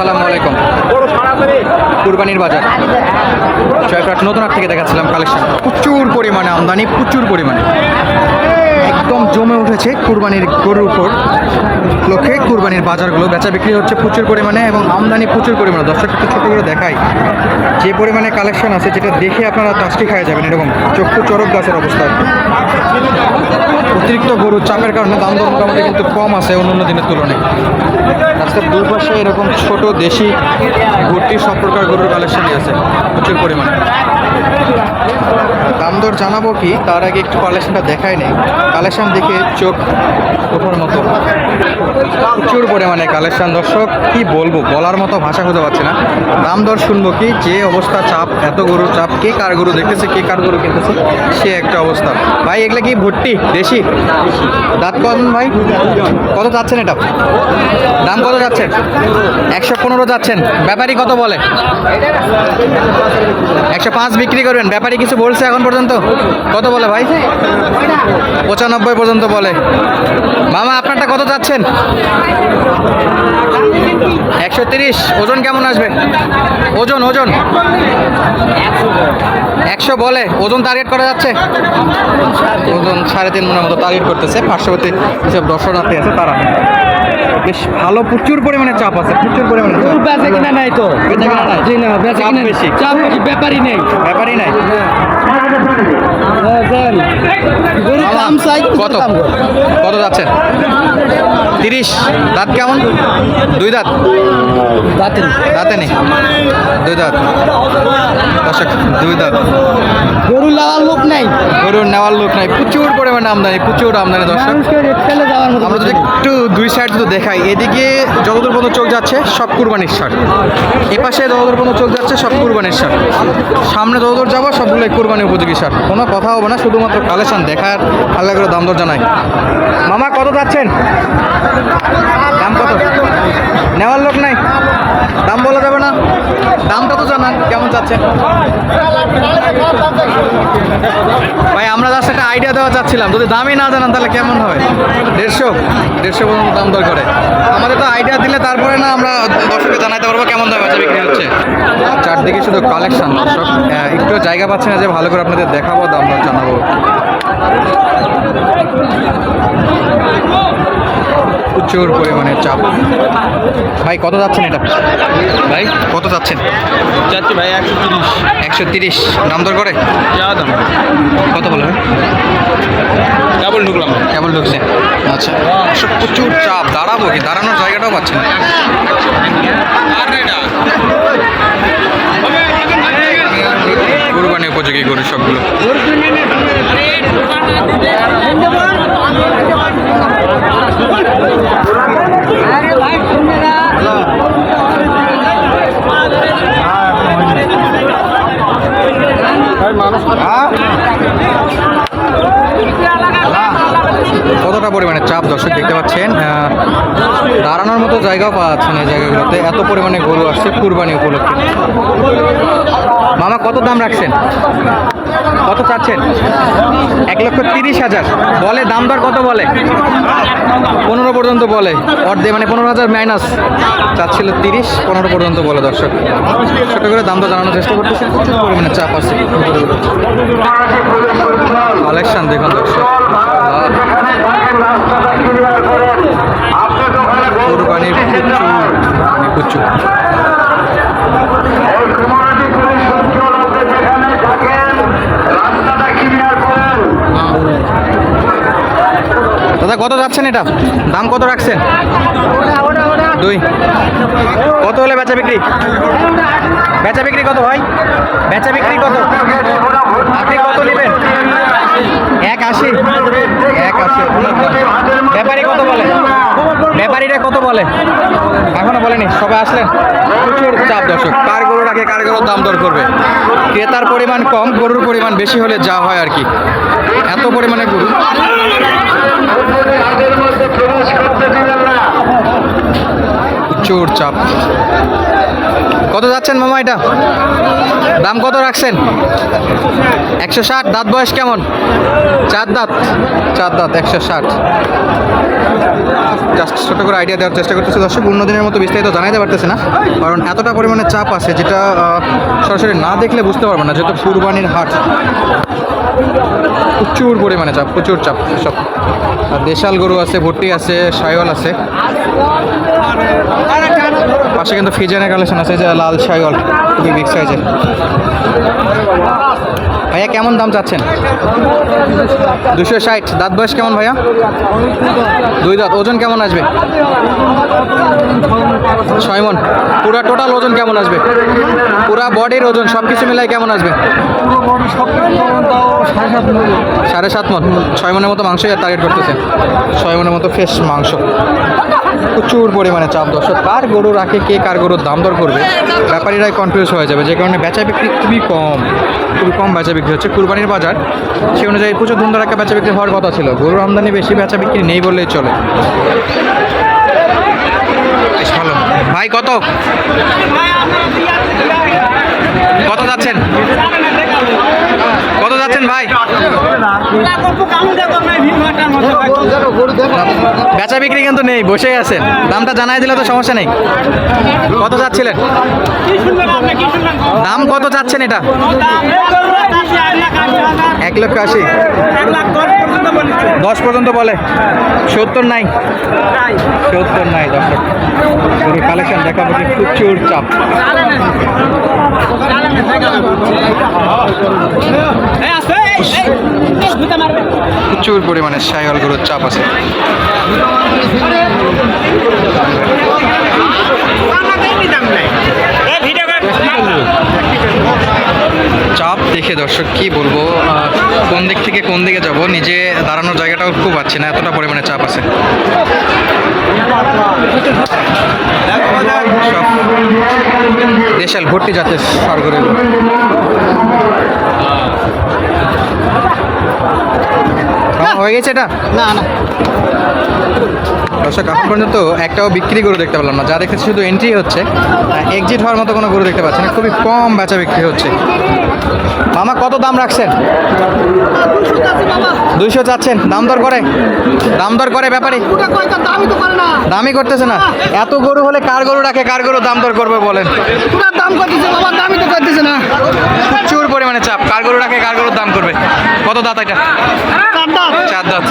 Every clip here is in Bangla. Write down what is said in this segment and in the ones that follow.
আসসালামু আলাইকুম। কুরবানির বাজার। জয়প্রাট নতুন থেকে দেখাচ্ছিলাম কালেকশন প্রচুর পরিমাণে আমদানি প্রচুর পরিমাণে। একদম জমে উঠেছে কুরবানির গরুর উপর লক্ষ্যে কুরবানির বাজারগুলো। বেচা বিক্রি হচ্ছে প্রচুর পরিমাণে এবং আমদানি প্রচুর পরিমাণে। দর্শক, একটু ছোটো করে দেখাই। যে পরিমাণে কালেকশন আছে, যেটা দেখে আপনারা তাস্তি খাওয়া যাবেন। এরকম চক্ষু চরক গাছের অবস্থা। অতিরিক্ত গরুর চাপের কারণে দাম দর মোটামুটি কিন্তু কম আছে অন্য অন্য দিনের তুলনায়। রাস্তার দুই পাশে এরকম ছোট দেশি ভর্তি সব প্রকার গরুর কালেকশনই আছে, প্রচুর পরিমাণে। দাম দর জানাব কি? তার আগে একটু কালেকশনটা দেখায় নেই। কালেকশন দেখে চোখ ওঠার মতো। প্রচুর পরিমাণে কালেকশন, দর্শক, কি বলব, বলার মতো ভাষা খুঁজে পাচ্ছি না। দাম দর শুনব কি, যে অবস্থা চাপ, এত গরু চাপ, কে কার গরু দেখতেছে, কে কার গরু কিনতেছে, সে একটা অবস্থা। ভাই, এগুলা কি ভর্তি দেশি? দাঁত কত ভাই? কত যাচ্ছেন এটা? দাম কত যাচ্ছেন? একশো পনেরো যাচ্ছেন। ব্যাপারী কত বলে? একশো পাঁচ বিক্রি করবেন। ব্যাপারী কিছু বলছে এখন পর্যন্ত? কত বলে ভাই? পঁচানব্বই পর্যন্ত বলে। মামা আপনারটা কত যাচ্ছেন একশো তিরিশ। ওজন কেমন আসবে ওজন ওজন। একশো বলে। ওজন টার্গেট করা যাচ্ছে? ওজন সাড়ে তিন মনের মতো টার্গেট করতেছে। পার্শ্ববর্তী যেসব দর্শনার্থী আছে তারা। বেশ ভালো প্রচুর পরিমাণে চাপ আছে প্রচুর পরিমাণে বেচা কিনা নাই তো। বেচা কিনা নাই? চাপ বেশি। চাপ বেশি ব্যাপারই নেই। ব্যাপারই নাই। কত? কত যাচ্ছেন তিরিশ। দাঁত কেমন? দুই দাঁত? বাতিল দাঁতে নেই। দুই দাঁত। দর্শক দুই দাঁত। গরু লাগার লোক নাই। গরু নেওয়ার লোক নাই। প্রচুর পরিমাণে আমদানি প্রচুর আমদানি দর্শক। ফেলে আমরা যদি একটু দুই সাইড যদি দেখাই এদিকে যতদূর পর্যন্ত চোখ যাচ্ছে সব কুরবানির সার। এপাশে যতদূর পর্যন্ত চোখ যাচ্ছে সব কুরবানির সার। সামনে যতদূর যাব সবগুলোই কুরবানি উপযোগী সার কোনো কথা হবে না, শুধুমাত্র কালেকশন দেখার আলাদা করে দাম দর জানাই। মামা, কত যাচ্ছেন দাম কত? নেওয়ার লোক নাই। দাম বলা যাবে না। দামটা তো জানান, কেমন যাচ্ছেন ভাই, আমরা জাস্ট একটা আইডিয়া দেওয়া চাচ্ছিলাম। যদি দামই না জানান, তাহলে কেমন হবে? দেড়শো। দেড়শো পর্যন্ত দাম দর করে। আমাদের তো আইডিয়া দিলে তারপরে না আমরা দর্শককে জানাইতে পারব কেমন দামে বিক্রি হচ্ছে। চারদিকে শুধু কালেকশন দর্শক জায়গা পাচ্ছি না যে ভালো করে আপনাদের দেখাবো দাম জানাব। প্রচুর পরিমাণে চাপ। ভাই কত যাচ্ছেন এটা? ভাই কত যাচ্ছেন? যাচ্ছি ভাই একশো তিরিশ। একশো তিরিশ। দাম দর করে? যা দাম। কত বলবেন ডাবল ঢুকলাম। কেবল ঢুকছে। আচ্ছা সব প্রচুর চাপ। দাঁড়াবো কি? দাঁড়ানোর জায়গাটাও পাচ্ছি না। কুরবানি উপযোগী গরু সবগুলো। কতটা পরিমাণে চাপ দর্শক দেখতে পাচ্ছেন? দাঁড়ানোর মতো জায়গাও পাওয়া যাচ্ছে না এই জায়গাগুলোতে। এত পরিমাণে গরু আসছে কুরবানি উপলক্ষে। মামা, কত দাম রাখছেন? কত চাচ্ছেন? এক লক্ষ তিরিশ হাজার। বলে, দাম দর কত বলে? পনেরো পর্যন্ত বলে। অর্ধে মানে পনেরো হাজার মাইনাস চাচ্ছিল তিরিশ, পনেরো পর্যন্ত বলে দর্শক। ছোট করে দাম দর জানানোর চেষ্টা করতেছে। প্রচুর পরিমাণে চাপ আছে। কালেকশন দেখুন দর্শক। দাদা, কত যাচ্ছেন এটা? দাম কত রাখছেন? দুই। কত হলে বেচা বিক্রি? বেচা বিক্রি কত ভাই? বেচা বিক্রি কত? আপনি কত নেবেন এক আশি। এক আশি ব্যাপারী কত বলে? ব্যাপারীরা কত বলে? এখনও বলেনি সবাই আসলেন? প্রচুর চাপ দর্শক। কার গরু রাখে কার গরুর দাম দর করবে? ক্রেতার পরিমাণ কম গরুর পরিমাণ বেশি হলে যা হয় আর কি। এত পরিমাণে গরু। প্রচুর চাপ। কত যাচ্ছেন মামা এটা? দাম কত রাখছেন? একশো ষাট, দাঁত বয়স কেমন? চার দাঁত। চার দাঁত, একশো ষাট। জাস্ট ছোটো করে আইডিয়া দেওয়ার চেষ্টা করতেছে। দর্শক অন্য দিনের মতো বিস্তারিত জানাইতে পারতেছে না, কারণ এতটা পরিমাণে চাপ আছে যেটা সরাসরি না দেখলে বুঝতে পারবে না, যেহেতু কুরবানির হাট। প্রচুর পরিমাণে চাপ, প্রচুর চাপ সব। আর দেশাল গরু আছে, ভুট্টি আছে সাইওয়াল আছে। পাশে কিন্তু ফিজানের কালেকশন আছে যে লাল সাইওয়াল খুবই বিগ সাইজের ভাইয়া, কেমন দাম চাচ্ছেন? দুশো ষাট। দাঁত বয়স কেমন ভাইয়া? দুই দাঁত। ওজন কেমন আসবে? ছয় মন। পুরা টোটাল ওজন কেমন আসবে? পুরা বডির ওজন সব কিছু মিলাই কেমন আসবে? সাড়ে সাত মন। ছয় মনের মতো মাংস টার্গেট করতেছে। ছয় মনের মতো ফ্রেশ মাংস। প্রচুর পরিমাণে চাপ দর্শক। কার গরু রাখে কে কার গরুর দাম দর করবে? ব্যাপারীরাই কনফিউজ হয়ে যাবে। যে কারণে বেচা বিক্রি খুবই কম খুবই কম বেচা বিক্রি হচ্ছে। কুরবানির বাজার সেই অনুযায়ী প্রচুর ধুমধার একটা বেচা বিক্রি হওয়ার কথা ছিল। গরুর আমদানি বেশি, বেচা বিক্রি নেই বললেই চলে। বেশ ভালো। ভাই, কত? কত যাচ্ছেন? কত যাচ্ছেন ভাই? বেচা বিক্রি কিন্তু নেই বসেই আছেন। দামটা জানাই দিলে তো সমস্যা নেই। কত চাচ্ছিলেন? দাম কত চাচ্ছেন এটা? এক লক্ষ আশি। দশ পর্যন্ত বলে। সত্তর নাই। সত্তর নাই গরুর কালেকশন দেখাবো যে প্রচুর চাপ। প্রচুর পরিমাণে সাইওয়াল গরুর চাপ আছে। চাপ দেখে দর্শক, কি বলব কোন দিক থেকে কোন দিকে যাব, নিজে দাঁড়ানোর জায়গাটাও খুব পাচ্ছি না, এতটা পরিমাণে চাপ আছে। দেশাল ভর্তি জাতের সারগরে হয়ে গেছে এটা? না না। দর্শক এখন পর্যন্ত একটাও বিক্রি গরু দেখতে পেলাম না। যা দেখেছি শুধু এন্ট্রি হচ্ছে। এক্সিট হওয়ার মতো কোনো গরু দেখতে পাচ্ছি না। খুবই কম বেচা বিক্রি হচ্ছে। মামা কত দাম রাখছেন? দুইশো চাচ্ছেন। দাম দর করে? দাম দর করে ব্যাপারে? দামই করতেছে না। এত গরু হলে কার গরু রাখে কার গরু দাম দর করবে বলেন? দাম করতেছে বাবা দামই তো করতেছে না। প্রচুর পরিমাণে চাপ। কার গরু রাখে কার গরুর দাম করবে? কত দাঁত এটা? চার দাঁত।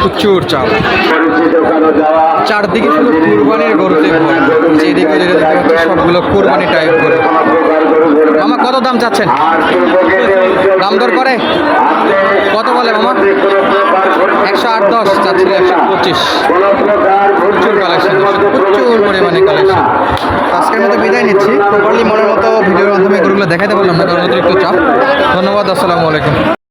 প্রচুর চাপ। চারদিকে শুধু কুরবানির গরুতে যেদিকে যেটা দেখতে সবগুলো কুরবানি টাইপ করে মামা, কত দাম চাচ্ছেন? দাম দর করে? কত বলে মামা? একশো আট, দশ চাচ্ছিল একশো পঁচিশ। প্রচুর কালেকশন প্রচুর পরিমাণে কালেকশন আজকের মতো বিদায় নিচ্ছি। প্রপারলি মনের মতো ভিডিওর মাধ্যমে এগুলো দেখাতে পারলাম না, কারণ অতিরিক্ত চাপ। ধন্যবাদ, আসসালামু আলাইকুম।